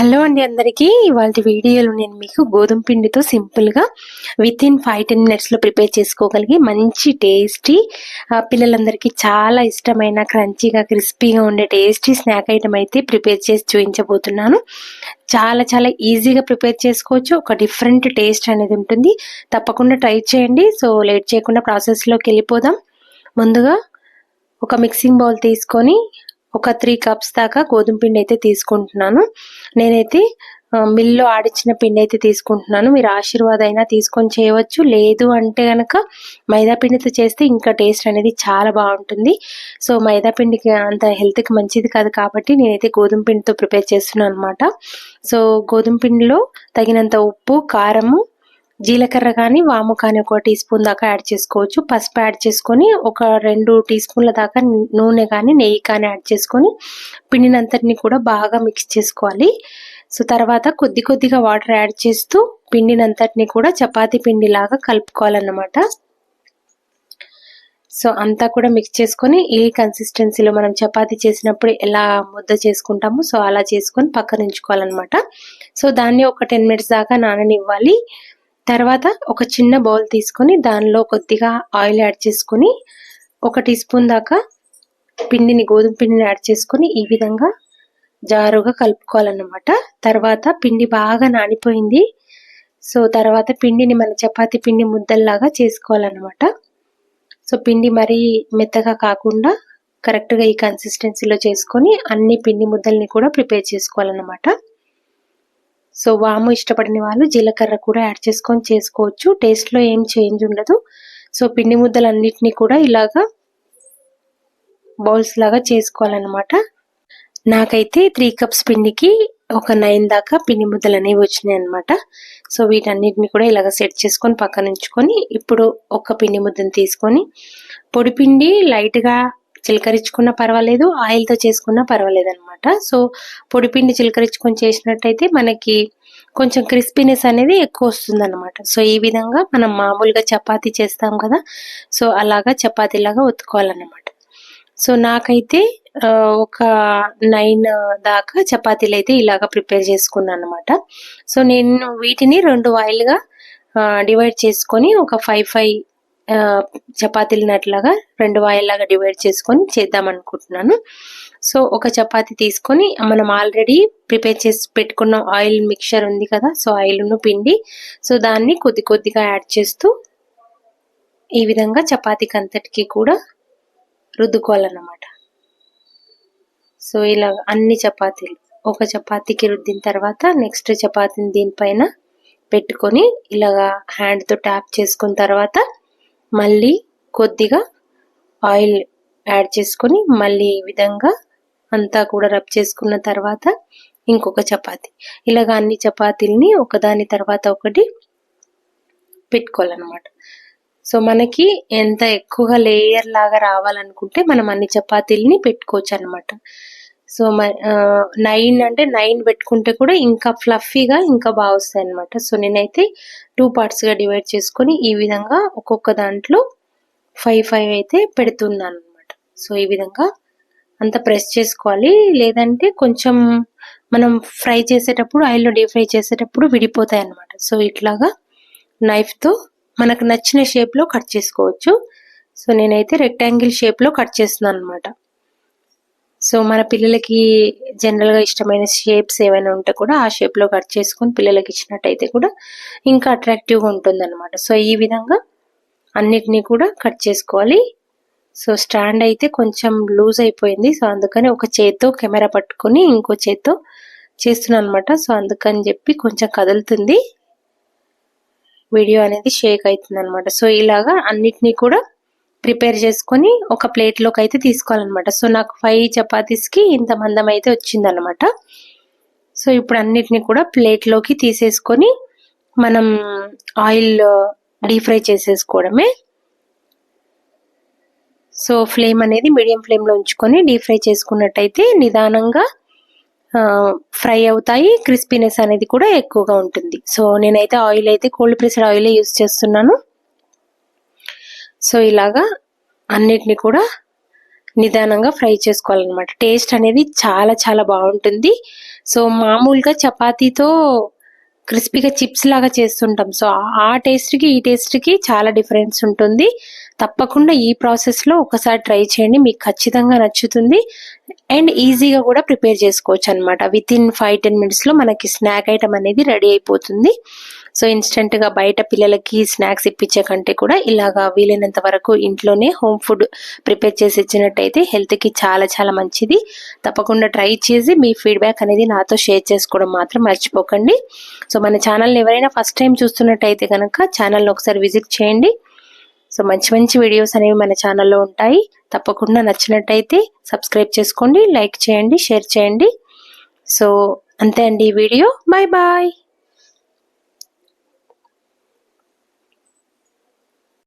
Hello అండి అందరికీ. ఇవాళ వీడియోలో నేను మీకు గోధుమ పిండితో సింపుల్గా విత్ ఇన్ ఫైవ్ టెన్ మినిట్స్లో ప్రిపేర్ చేసుకోగలిగి మంచి టేస్టీ పిల్లలందరికీ చాలా ఇష్టమైన క్రంచీగా క్రిస్పీగా ఉండే టేస్టీ స్నాక్ ఐటమ్ అయితే ప్రిపేర్ చేసి చూపించబోతున్నాను. చాలా చాలా ఈజీగా ప్రిపేర్ చేసుకోవచ్చు. ఒక డిఫరెంట్ టేస్ట్ అనేది ఉంటుంది. తప్పకుండా ట్రై చేయండి. సో లేట్ చేయకుండా ప్రాసెస్లోకి వెళ్ళిపోదాం. ముందుగా ఒక మిక్సింగ్ బౌల్ తీసుకొని ఒక త్రీ కప్స్ దాకా గోధుమ పిండి అయితే తీసుకుంటున్నాను. నేనైతే మిల్లో ఆడిచ్చిన పిండి అయితే తీసుకుంటున్నాను. మీరు ఆశీర్వాద అయినా తీసుకొని చేయవచ్చు. లేదు అంటే కనుక మైదా పిండితో చేస్తే ఇంకా టేస్ట్ అనేది చాలా బాగుంటుంది. సో మైదా పిండికి అంత హెల్త్కి మంచిది కాదు కాబట్టి నేనైతే గోధుమ పిండితో ప్రిపేర్ చేస్తున్నాను అనమాట సో గోధుమ పిండిలో తగినంత ఉప్పు కారము జీలకర్ర కానీ వాము కానీ ఒక టీ స్పూన్ దాకా యాడ్ చేసుకోవచ్చు. పసుపు యాడ్ చేసుకొని ఒక రెండు టీ స్పూన్ల దాకా నూనె కానీ నెయ్యి కానీ యాడ్ చేసుకొని పిండినంతటిని కూడా బాగా మిక్స్ చేసుకోవాలి. సో తర్వాత కొద్ది కొద్దిగా వాటర్ యాడ్ చేస్తూ పిండినంతటిని కూడా చపాతీ పిండి లాగా కలుపుకోవాలన్నమాట. సో అంతా కూడా మిక్స్ చేసుకొని ఈ కన్సిస్టెన్సీలో మనం చపాతి చేసినప్పుడు ఎలా ముద్ద చేసుకుంటామో సో అలా చేసుకొని పక్కన ఉంచుకోవాలన్నమాట. సో దాన్ని ఒక టెన్ మినిట్స్ దాకా నాననివ్వాలి. తర్వాత ఒక చిన్న బౌల్ తీసుకొని దానిలో కొద్దిగా ఆయిల్ యాడ్ చేసుకొని ఒక టీ స్పూన్ దాకా పిండిని గోధుమ పిండిని యాడ్ చేసుకొని ఈ విధంగా జారుగా కలుపుకోవాలన్నమాట. తర్వాత పిండి బాగా నానిపోయింది. సో తర్వాత పిండిని మన చపాతి పిండి ముద్దల్లాగా చేసుకోవాలన్నమాట. సో పిండి మరీ మెత్తగా కాకుండా కరెక్ట్గా ఈ కన్సిస్టెన్సీలో చేసుకొని అన్ని పిండి ముద్దల్ని కూడా ప్రిపేర్ చేసుకోవాలన్నమాట. సో వాము ఇష్టపడిన వాళ్ళు జీలకర్ర కూడా యాడ్ చేసుకొని చేసుకోవచ్చు. టేస్ట్లో ఏం చేంజ్ ఉండదు. సో పిండి ముద్దలన్నిటినీ కూడా ఇలాగా బౌల్స్ లాగా చేసుకోవాలన్నమాట. నాకైతే త్రీ కప్స్ పిండికి ఒక నైన్ దాకా పిండి ముద్దలు అనేవి వచ్చినాయి అనమాట సో వీటన్నిటిని కూడా ఇలాగ సెట్ చేసుకొని పక్కన ఉంచుకొని ఇప్పుడు ఒక పిండి ముద్దను తీసుకొని పొడిపిండి లైట్గా చిలకరించుకున్నా పర్వాలేదు ఆయిల్తో చేసుకున్నా పర్వాలేదు అనమాట సో పొడిపిండి చిలకరించుకొని చేసినట్టయితే మనకి కొంచెం క్రిస్పీనెస్ అనేది ఎక్కువ వస్తుంది అనమాట సో ఈ విధంగా మనం మామూలుగా చపాతీ చేస్తాం కదా సో అలాగా చపాతీలాగా ఉత్తుకోవాలన్నమాట సో నాకైతే ఒక నైన్ దాకా చపాతీలు అయితే ఇలాగా ప్రిపేర్ చేసుకున్నాను అనమాట సో నేను వీటిని రెండు వాయిల్గా డివైడ్ చేసుకొని ఒక ఫైవ్ ఫైవ్ చపాతీలనట్లాగా రెండు వాయిల్లాగా డివైడ్ చేసుకొని చేద్దాం అనుకుంటున్నాను. సో ఒక చపాతీ తీసుకొని మనం ఆల్రెడీ ప్రిపేర్ చేసి పెట్టుకున్న ఆయిల్ మిక్చర్ ఉంది కదా సో ఆయిల్ను పిండి సో దాన్ని కొద్ది కొద్దిగా యాడ్ చేస్తూ ఈ విధంగా చపాతీకి అంతటికి కూడా రుద్దుకోవాలన్నమాట. సో ఇలా అన్ని చపాతీలు ఒక చపాతీకి రుద్దిన తర్వాత నెక్స్ట్ చపాతీని దీనిపైన పెట్టుకొని ఇలాగా హ్యాండ్తో ట్యాప్ చేసుకున్న తర్వాత మళ్ళీ కొద్దిగా ఆయిల్ యాడ్ చేసుకొని మళ్ళీ ఈ విధంగా అంతా కూడా రబ్ చేసుకున్న తర్వాత ఇంకొక చపాతి. ఇలాగ అన్ని చపాతీలని ఒకదాని తర్వాత ఒకటి పెట్టుకోవాలన్నమాట. సో మనకి ఎంత ఎక్కువగా లేయర్ లాగా రావాలనుకుంటే మనం అన్ని చపాతీలని పెట్టుకోవచ్చు అనమాట సో నైన్ అంటే నైన్ పెట్టుకుంటే కూడా ఇంకా ఫ్లఫీగా ఇంకా బాగా వస్తాయి అనమాట సో నేనైతే టూ పార్ట్స్గా డివైడ్ చేసుకొని ఈ విధంగా ఒక్కొక్క దాంట్లో ఫైవ్ ఫైవ్ అయితే పెడుతున్నాను అనమాట సో ఈ విధంగా అంత ప్రెస్ చేసుకోవాలి. లేదంటే కొంచెం మనం ఫ్రై చేసేటప్పుడు ఆయిల్లో డీప్ ఫ్రై చేసేటప్పుడు విడిపోతాయి అనమాట సో ఇట్లాగా నైఫ్తో మనకు నచ్చిన షేప్లో కట్ చేసుకోవచ్చు. సో నేనైతే రెక్టాంగిల్ షేప్లో కట్ చేస్తున్నాను అనమాట సో మన పిల్లలకి జనరల్గా ఇష్టమైన షేప్స్ ఏమైనా ఉంటే కూడా ఆ షేప్లో కట్ చేసుకొని పిల్లలకి ఇచ్చినట్టయితే కూడా ఇంకా అట్రాక్టివ్గా ఉంటుంది అనమాట సో ఈ విధంగా అన్నిటినీ కూడా కట్ చేసుకోవాలి. సో స్టాండ్ అయితే కొంచెం లూజ్ అయిపోయింది. సో అందుకని ఒక చేత్తో కెమెరా పట్టుకొని ఇంకో చేత్తో చేస్తున్నాను అనమాట సో అందుకని చెప్పి కొంచెం కదులుతుంది. వీడియో అనేది షేక్ అవుతుంది అనమాట సో ఇలాగా అన్నిటినీ కూడా ప్రిపేర్ చేసుకొని ఒక ప్లేట్లోకి అయితే తీసుకోవాలన్నమాట. సో నాకు ఫైవ్ చపాతీస్కి ఇంత మందం అయితే వచ్చిందనమాట సో ఇప్పుడు అన్నిటిని కూడా ప్లేట్లోకి తీసేసుకొని మనం ఆయిల్ డీప్ ఫ్రై చేసేసుకోవడమే. సో ఫ్లేమ్ అనేది మీడియం ఫ్లేమ్లో ఉంచుకొని డీప్ ఫ్రై చేసుకున్నట్టయితే నిదానంగా ఫ్రై అవుతాయి. క్రిస్పీనెస్ అనేది కూడా ఎక్కువగా ఉంటుంది. సో నేనైతే ఆయిల్ అయితే కోల్డ్ ప్రెస్డ్ ఆయిలే యూస్ చేస్తున్నాను. సో ఇలాగా అన్నిటిని కూడా నిదానంగా ఫ్రై చేసుకోవాలన్నమాట. టేస్ట్ అనేది చాలా చాలా బాగుంటుంది. సో మామూలుగా చపాతీతో క్రిస్పీగా చిప్స్ లాగా చేస్తుంటాం. సో ఆ టేస్ట్కి ఈ టేస్ట్కి చాలా డిఫరెన్స్ ఉంటుంది. తప్పకుండా ఈ ప్రాసెస్లో ఒకసారి ట్రై చేయండి. మీకు ఖచ్చితంగా నచ్చుతుంది. అండ్ ఈజీగా కూడా ప్రిపేర్ చేసుకోవచ్చు అనమాట విత్ ఇన్ ఫైవ్ టెన్ మినిట్స్లో మనకి స్నాక్ ఐటమ్ అనేది రెడీ అయిపోతుంది. సో ఇన్స్టెంట్గా బయట పిల్లలకి స్నాక్స్ ఇప్పించే కంటే కూడా ఇలాగా వీలైనంత వరకు ఇంట్లోనే హోమ్ ఫుడ్ ప్రిపేర్ చేసి ఇచ్చినట్టయితే హెల్త్కి చాలా చాలా మంచిది. తప్పకుండా ట్రై చేసి మీ ఫీడ్బ్యాక్ అనేది నాతో షేర్ చేసుకోవడం మాత్రం మర్చిపోకండి. సో మన ఛానల్ని ఎవరైనా ఫస్ట్ టైం చూస్తున్నట్టయితే కనుక ఛానల్ని ఒకసారి విజిట్ చేయండి. సో మంచి మంచి వీడియోస్ అనేవి మన ఛానల్లో ఉంటాయి. తప్పకుండా నచ్చినట్టయితే సబ్స్క్రైబ్ చేసుకోండి లైక్ చేయండి షేర్ చేయండి. సో అంతే అండి ఈ వీడియో బాయ్ బాయ్